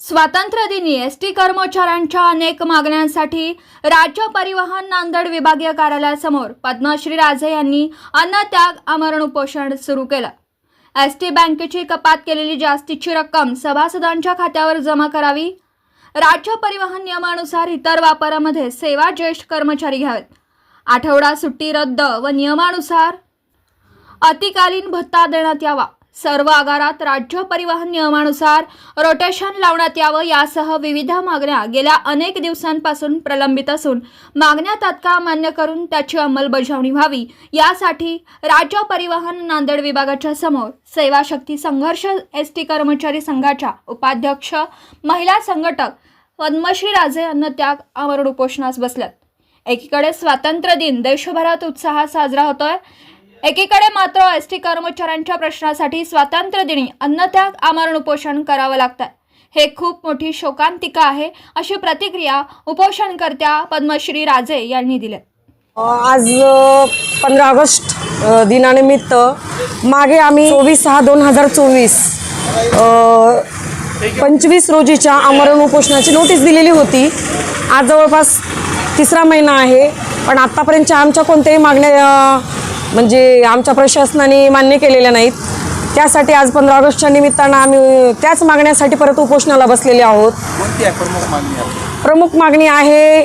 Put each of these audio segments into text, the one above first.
स्वातंत्र्यदिनी S T कर्मचाऱ्यांच्या अनेक मागण्यांसाठी राज्य परिवहन नांदेड विभागीय कार्यालयासमोर पद्मश्री राजे यांनी अन्नत्याग आमरण उपोषण सुरू केलं. एस टी बँकेची कपात केलेली जास्तीची रक्कम सभासदांच्या खात्यावर जमा करावी. राज्य परिवहन नियमानुसार इतर वापरामध्ये सेवा ज्येष्ठ कर्मचारी घ्यावेत. आठवडा सुट्टी रद्द व नियमानुसार अतिकालीन भत्ता देण्यात यावा. सर्व आगारात राज्य परिवहन नियमानुसार रोटेशन लावण्यात यावं यासह विविध मागण्या गेल्या अनेक दिवसांपासून प्रलंबित असून मागण्या तात्काळ मान्य करून त्याची अंमलबजावणी व्हावी. यासाठी राज्य परिवहन नांदेड विभागाच्या समोर सेवा शक्ती संघर्ष एस टी कर्मचारी संघाच्या उपाध्यक्ष महिला संघटक पद्मश्री राजे अन्नत्याग आमरण उपोषणास बसल्यात. एकीकडे स्वातंत्र्य दिन देशभरात उत्साहात साजरा होतोय. एकीकडे मात्र एस टी कर्मचाऱ्यांच्या प्रश्नासाठी स्वातंत्र्य दिनी अन्नत्याग आमरण उपोषण करावं लागतं हे खूप मोठी शोकांतिका आहे अशी प्रतिक्रिया उपोषणकर्त्या पद्मश्री राजे यांनी दिल्या आज पंधरा ऑगस्ट दिनानिमित्त मागे आम्ही चोवीस सहा दोन हजार चोवीस पंचवीस रोजीच्या आमरण उपोषणाची नोटीस दिलेली होती. आज जवळपास तिसरा महिना आहे पण आत्तापर्यंतच्या आमच्या कोणत्याही मागण्या म्हणजे आमच्या प्रशासनाने मान्य केलेल्या नाहीत. त्यासाठी आज पंधरा ऑगस्टच्या निमित्तानं आम्ही त्याच मागण्यासाठी परत उपोषणाला बसलेले आहोत. प्रमुख मागणी आपली? प्रमुख मागणी आहे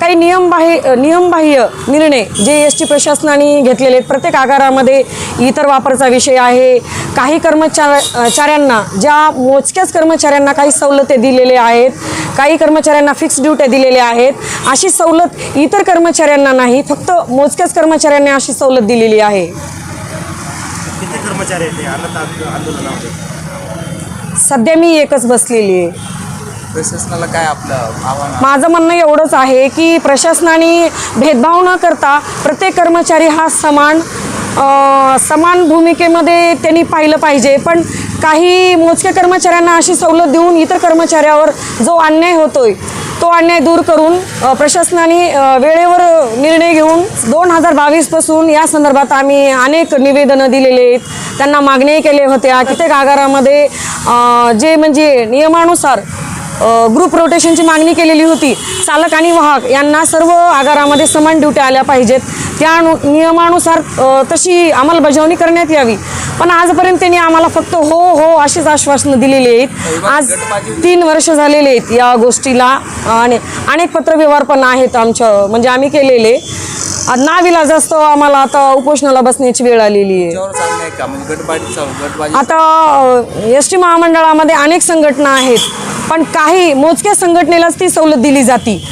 काही नियमबाह्य नियमबाह्य निर्णय जे एस टी प्रशासनाने घेतलेले आहेत. प्रत्येक आगारामध्ये इतर वापराचा विषय आहे. काही कर्मचार चाऱ्यांना ज्या मोजक्याच कर्मचाऱ्यांना काही सवलती दिलेल्या आहेत काही कर्मचाऱ्यांना फिक्स ड्युट्या दिलेल्या आहेत. अशी सवलत इतर कर्मचाऱ्यांना नाही फक्त मोजक्याच कर्मचाऱ्यांना अशी सवलत दिलेली आहे. किती कर्मचारी आहेत ते अन्न आंदोलनामध्ये सध्या मी एकच बसलेली आहे. प्रशासनाला काय आपलं आव्हान माझं म्हणणं एवढंच आहे की प्रशासनाने भेदभाव न करता प्रत्येक कर्मचारी हा समान समान भूमिकेमध्ये त्यांनी पाहिलं पाहिजे. पण काही मोजक्या कर्मचाऱ्यांना अशी सवलत देऊन इतर कर्मचाऱ्यावर जो अन्याय होतोय तो अन्याय दूर करून प्रशासनाने वेळेवर निर्णय घेऊन दोन हजार बावीसपासून या संदर्भात आम्ही अनेक निवेदनं दिलेले आहेत. त्यांना मागणी केल्या होत्या कित्येक आगारामध्ये जे म्हणजे नियमानुसार ग्रुप रोटेशनची मागणी केलेली होती. चालक आणि वाहक यांना सर्व आगारामध्ये समान ड्युट्या आल्या पाहिजेत. त्या नियमानुसार तशी अंमलबजावणी करण्यात यावी. पण आजपर्यंत त्यांनी आम्हाला फक्त हो हो अशीच आश्वासनं दिलेली आहेत. आज तीन वर्ष झालेले आहेत या गोष्टीला. आणि अनेक पत्रव्यवहार पण आहेत आमच्या म्हणजे आम्ही केलेले. नाविलाज असतो आम्हाला आता उपोषणाला बसण्याची वेळ आलेली आहे. त्याच्यावर चालणं आहे का? म्हणजे गटबाजी आता एस टी महामंडळामध्ये अनेक संघटना आहेत पण काही मोजक्या संघटनेलाच ती सवलत दिली जाती.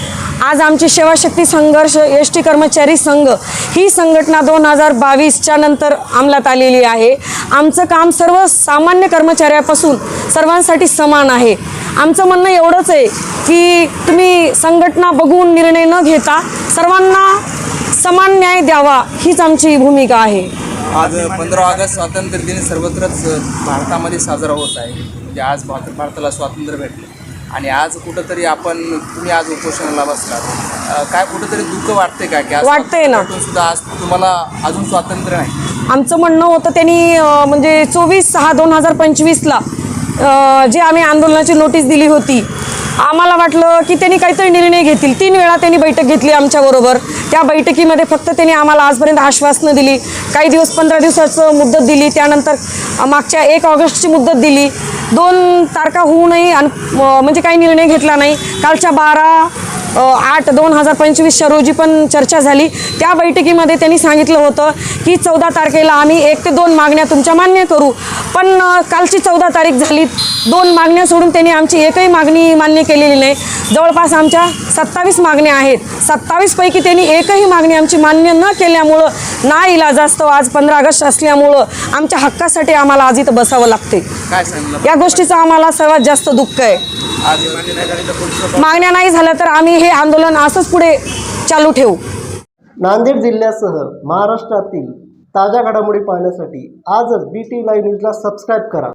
आज आमची सेवाशक्ती संघर्ष एस टी कर्मचारी संघ ही संघटना दोन हजार बावीसच्या नंतर अंमलात आलेली आहे. आमचं काम सर्व सामान्य कर्मचाऱ्यापासून सर्वांसाठी समान आहे. आमचं म्हणणं एवढंच आहे की तुम्ही संघटना बघून निर्णय न घेता सर्वांना समान न्याय द्यावा हीच आमची भूमिका आहे. आज पंधरा ऑगस्ट स्वातंत्र्य दिन सर्वत्रच भारतामध्ये साजरा होत आहे. म्हणजे आज भारत भारताला स्वातंत्र्य भेटले. आणि आज कुठंतरी आपण तुम्ही आज उपोषणाला बसलात. काय कुठंतरी दुःख वाटते का? की वाटतंय ना. सुद्धा आज तुम्हाला अजून स्वातंत्र्य नाही. आमचं म्हणणं होतं त्यांनी म्हणजे चोवीस सहा दोन हजार पंचवीसला जे आम्ही आंदोलनाची नोटीस दिली होती आम्हाला वाटलं की त्यांनी काहीतरी निर्णय घेतील. तीन वेळा त्यांनी बैठक घेतली आमच्याबरोबर त्या बैठकीमध्ये फक्त त्यांनी आम्हाला आजपर्यंत आश्वासनं दिली. काही दिवस पंधरा दिवसाचं मुदत दिली. त्यानंतर मागच्या एक ऑगस्टची मुदत दिली. दोन तारखा होऊनही आणि म्हणजे काही निर्णय घेतला नाही. कालच्या बारा आठ दोन हजार पंचवीसच्या रोजी पण चर्चा झाली. त्या बैठकीमध्ये त्यांनी सांगितलं होतं की चौदा तारखेला आम्ही एक ते दोन मागण्या तुमच्या मान्य करू. पण कालची चौदा तारीख झाली. दोन मागण्या सोडून त्यांनी आमची एकही मागणी मान्य केलेली नाही. जवळपास आमच्या सत्तावीस मागण्या आहेत. सत्तावीसपैकी त्यांनी एकही मागणी आमची मान्य न केल्यामुळं ना इलाजास्तव आज पंधरा ऑगस्ट असल्यामुळं आमच्या हक्कासाठी आम्हाला आज इथं बसावं लागते या गोष्टीचं आम्हाला सर्वात जास्त दुःख आहे. मागण्या नाही झाल्या तर आम्ही हे आंदोलन असंच पुढे चालू ठेवू. नांदेड जिल्ह्यासह महाराष्ट्रातील ताज्या घडामोडी पाहण्यासाठी आजच बी टी लाईव्ह न्यूजला सबस्क्राईब करा.